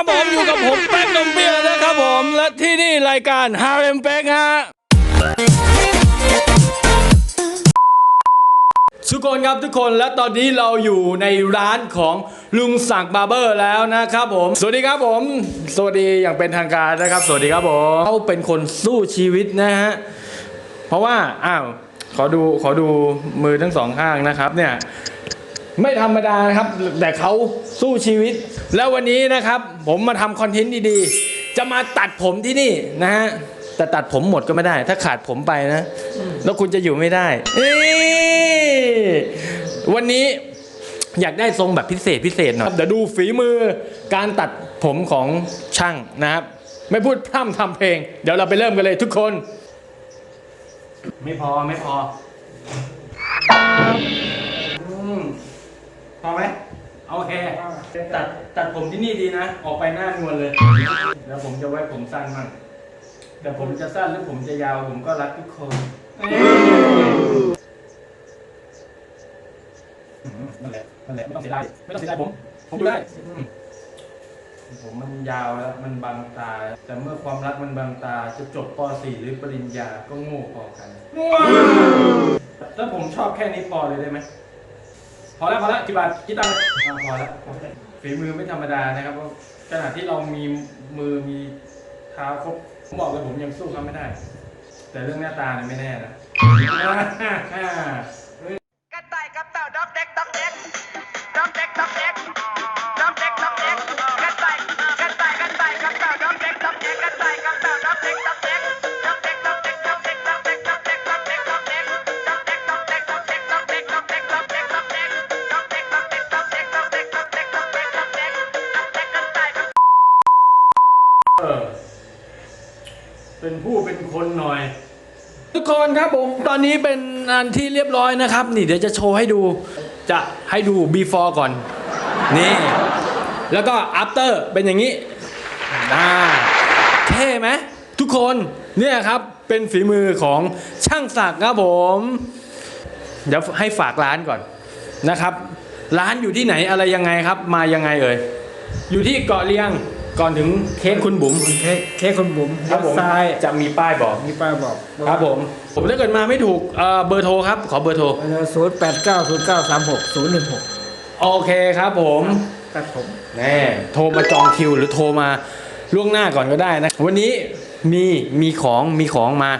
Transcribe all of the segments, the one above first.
ครับผมอยู่กับผมแป๊กนมเปรี้ยวนะครับผมและที่นี่รายการฮาเร็มแป๊กฮะทุกคนครับทุกคนและตอนนี้เราอยู่ในร้านของลุงศักดิ์บาร์เบอร์แล้วนะครับผม สวัสดีครับผม สวัสดีอย่างเป็นทางการนะครับ สวัสดีครับผมเขาเป็นคนสู้ชีวิตนะฮะเพราะว่าอ้าวขอดูขอดูมือทั้งสองข้างนะครับเนี่ย ไม่ธรรมดานะครับ แต่เขาสู้ชีวิต แล้ววันนี้นะครับผมมาทำคอนเทนต์ดีๆ จะมาตัดผมที่นี่นะฮะแต่ตัดผมหมดก็ไม่ได้ ถ้าขาดผมไปนะ แล้วคุณจะอยู่ไม่ได้วันนี้อยากได้ทรงแบบพิเศษพิเศษหน่อยเดี๋ยวดูฝีมือการตัดผมของช่างนะครับ ไม่พูดพร่ำทำเพลง เดี๋ยวเราไปเริ่มกันเลยทุกคน ไม่พอไม่พอ ตัดตัดผมที่นี่ดีนะ ออกไปหน้านวลเลย แล้วผมจะไว้ผมสั้นมั่งแต่ผมจะสั้นหรือผมจะยาวผมก็รักทุกคนนั่นแหละนั่นแหละไม่ต้องเสียดายไม่ต้องเสียดายผม ผมอยู่ได้อืมผมมันยาวแล้วมันบังตา แต่เมื่อความรักมันบังตาจะจบป .4 หรือปริญญาก็โง่พอกัน ถ้าผมชอบแค่นี้พอเลยได้ไหม พอแล้วพอแล้วกี่บาทกี่ตังค์อ่าพอแล้วฝีมือไม่ธรรมดานะครับเพราะขณะที่เรามีมือมีเท้าครบผมบอกเลยผมยังสู้เขาไม่ได้ แต่เรื่องหน้าตาเนี่ยไม่แน่นะ เป็นผู้เป็นคนหน่อย ทุกคนครับผมตอนนี้เป็นอันที่เรียบร้อยนะครับ นี่เดี๋ยวจะโชว์ให้ดู จะให้ดู before ก่อน นี่ แล้วก็ after เป็นอย่างนี้น่าเท่ไหมทุกคนเนี่ยครับเป็นฝีมือของช่างศักดิ์ครับผม เดี๋ยวให้ฝากร้านก่อนนะครับ ร้านอยู่ที่ไหนอะไรยังไงครับ มายังไงเอ่ยอยู่ที่เกาะเลียง ก่อนถึงเค้กคุณบุ๋ม เค้กเค้กคนบุ๋มครับผมซ้ายจะมีป้ายบอกมีป้ายบอกครับผมผมถ้าเกิดมาไม่ถูกเอ่อเบอร์โทรครับ ขอเบอร์โทรศูนย์แปดเก้าศูนย์เก้าสามหกศูนย์หนึ่งหกโอเคครับผมตัดผมแน่โทรมาจองคิวหรือโทรมาล่วงหน้าก่อนก็ได้นะ วันนี้มีมีของมีของมา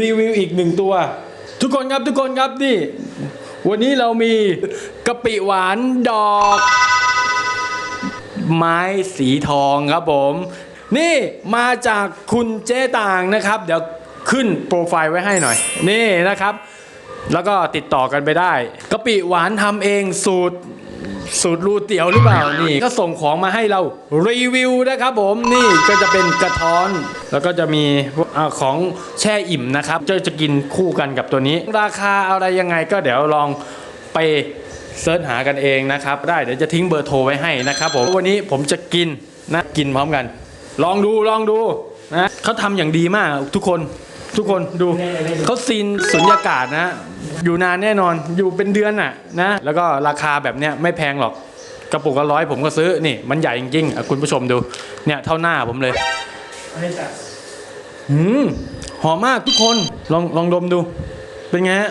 รีวิวอีกหนึ่งตัว ทุกคนครับทุกคนครับนี่ วันนี้เรามีกะปิหวานดอก ไม้สีทองครับผม นี่มาจากคุณเจ๊ต่างนะครับ เดี๋ยวขึ้นโปรไฟล์ไว้ให้หน่อย นี่นะครับ แล้วก็ติดต่อกันไปได้กะปิหวานทำเองสูตรสูตรรูเตี๋ยวหรือเปล่านี่ก็ส่งของมาให้เรารีวิวนะครับผมนี่ก็จะเป็นกระท้อน แล้วก็จะมีอของแช่อิ่มนะครับจะจะกินคู่กันกับตัวนี้ ราคาอะไรยังไงก็เดี๋ยวลองไป เสิร์ชหากันเองนะครับ ได้เดี๋ยวจะทิ้งเบอร์โทรไว้ให้นะครับผมวันนี้ผมจะกินนะกินพร้อมกัน ลองดูลองดูนะเขาทำอย่างดีมากทุกคนทุกคนดูเขาซีนสุญญากาศนะ อยู่นานแน่นอนอยู่เป็นเดือนน่ะนะแล้วก็ราคาแบบเนี้ยไม่แพงหรอกกระปุกละร้อยผมก็ซื้อนี่มันใหญ่จริงๆอะคุณผู้ชมดูเนี่ยเท่าหน้าผมเลยหืมหอมมากทุกคนลองลองดมดู เป็นไงฮะ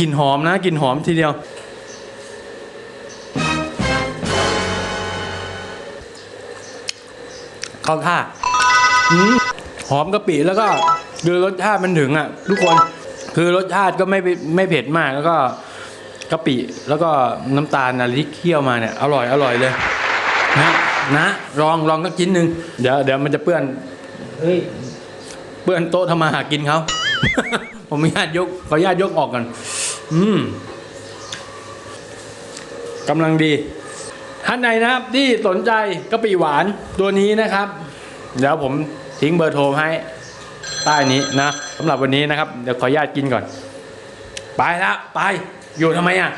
กลิ่นหอมนะกลิ่นหอมทีเดียว เข้าท่าอหอมกะปิแล้วก็คือรสชาติมันถึงอะ ทุกคนคือรสชาติก็ไม่ไม่เผ็ดมากแล้วก็กะปิแล้วก็น้ำตาลอะไรที่เคี่ยวมาเนี่ย อร่อยอร่อยเลยนะนะลองลองสักชิ้นหนึ่งเดี๋ยวเดี๋ยวมันจะเปื้อนเฮ้ยเปื้อนโต๊ะทำมาหากินเขาผมอนุญาตยกขออนุญาตยกออกก่อน อืมกำลังดี ท่านใดนะครับที่สนใจกะปิหวานตัวนี้นะครับ เดี๋ยวผมทิ้งเบอร์โทรให้ใต้นี้นะสำหรับวันนี้นะครับ เดี๋ยวขอญาตกินก่อน ไปแล้วไป อยู่ทำไมอะ